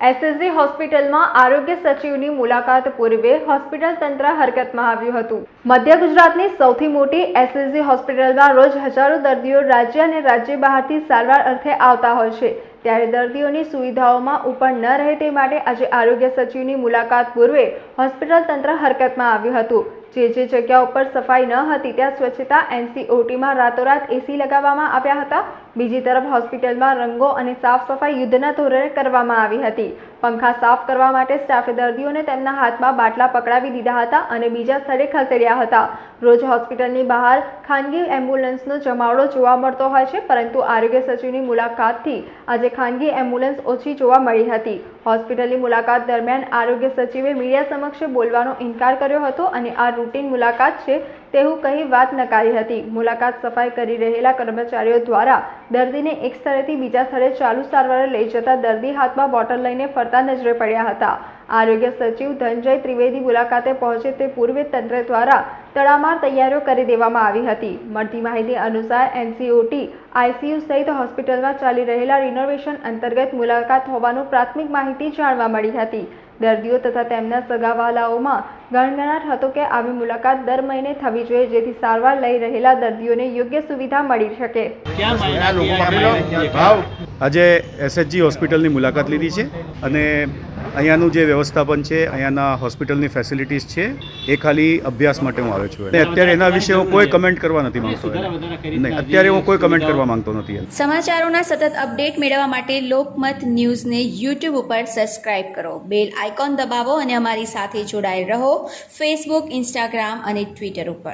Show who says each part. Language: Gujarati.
Speaker 1: એસએસજી હોસ્પિટલમાં આરોગ્ય સચિવની મુલાકાત પૂર્વે હોસ્પિટલ તંત્ર હરકતમાં આવ્યું હતું. મધ્ય ગુજરાતની સૌથી મોટી એસએસજી હોસ્પિટલમાં રોજ હજારો દર્દીઓ રાજ્ય અને રાજ્ય બહારથી સારવાર અર્થે આવતા હોય છે. ત્યારે દર્દીઓની સુવિધાઓમાં ઉપર ન રહે તે માટે આજે આરોગ્ય સચિવની મુલાકાત પૂર્વે હોસ્પિટલ તંત્ર હરકતમાં આવ્યું હતું. જે જે જગ્યા ઉપર સફાઈ ન હતી, ત્યાં સ્વચ્છતા એનસીઓટીમાં રાતોરાત એસી લગાવવામાં આવ્યા હતા. બીજી તરફ હોસ્પિટલમાં રંગો અને સાફ સફાઈ યુદ્ધના ધોરણે કરવામાં આવી હતી. પંખા સાફ કરવા માટે સ્ટાફે દર્દીઓને તેમના હાથમાં બાટલા પકડાવી દીધા હતા અને બીજા સ્થળે ખસેડ્યા હતા. રોજ હોસ્પિટલની બહાર ખાનગી એમ્બ્યુલન્સનો જમાવડો જોવા મળતો હોય છે, પરંતુ આરોગ્ય સચિવની મુલાકાતથી આજે ખાનગી એમ્બ્યુલન્સ ઓછી જોવા મળી હતી. હોસ્પિટલની મુલાકાત દરમિયાન આરોગ્ય સચિવે મીડિયા સમક્ષ બોલવાનો ઇનકાર કર્યો હતો અને આ રૂટીન મુલાકાત છે તેવું કહી વાત નકારી હતી. મુલાકાત સફાઈ કરી રહેલા કર્મચારીઓ દ્વારા દર્દીને એક સ્થળેથી બીજા સ્થળે ચાલુ સારવારે લઈ જતા દર્દી હાથમાં બોટલ લઈને ફરતા નજરે પડ્યા હતા. આરોગ્ય સચિવ ધનજય ત્રિવેદી મુલાકાતે પહોંચે તે પૂર્વે તંત્ર દ્વારા તડામાર તૈયારીઓ કરી દેવામાં આવી હતી. મળતી માહિતી અનુસાર એનસીઓટી આઈસીયુ સહિત હોસ્પિટલમાં ચાલી રહેલા રિનોવેશન અંતર્ગત મુલાકાત હોવાનું પ્રાથમિક માહિતી જાણવા મળી હતી. દર્દીઓ તથા તેમના સગાવાલાઓમાં ગણગણાટ હતો કે આવી મુલાકાત દર મહિને થવી જોઈએ જેથી સારવાર લઈ રહેલા દર્દીઓને યોગ્ય સુવિધા મળી શકે.
Speaker 2: આજે એસએચજી હોસ્પિટલની મુલાકાત લીધી છે અને અહીંયાનું જે વ્યવસ્થાપન છે અહીંયાના હોસ્પિટલની ફેસિલિટીઝ છે એ ખાલી અભ્યાસ માટે હું આવ્યો છું. અને અત્યારે એના વિશે હું કોઈ કમેન્ટ કરવા નથી માંગતો નહીં અત્યારે હું કોઈ કમેન્ટ કરવા માંગતો નથી
Speaker 3: સમાચારોના સતત અપડેટ મેળવવા માટે લોકમત ન્યૂઝને યુટ્યુબ ઉપર સબસ્ક્રાઇબ કરો. બેલ આઇકોન દબાવો અને અમારી સાથે જોડાયેલ રહો. ફેસબુક ઇન્સ્ટાગ્રામ અને ટ્વિટર ઉપર.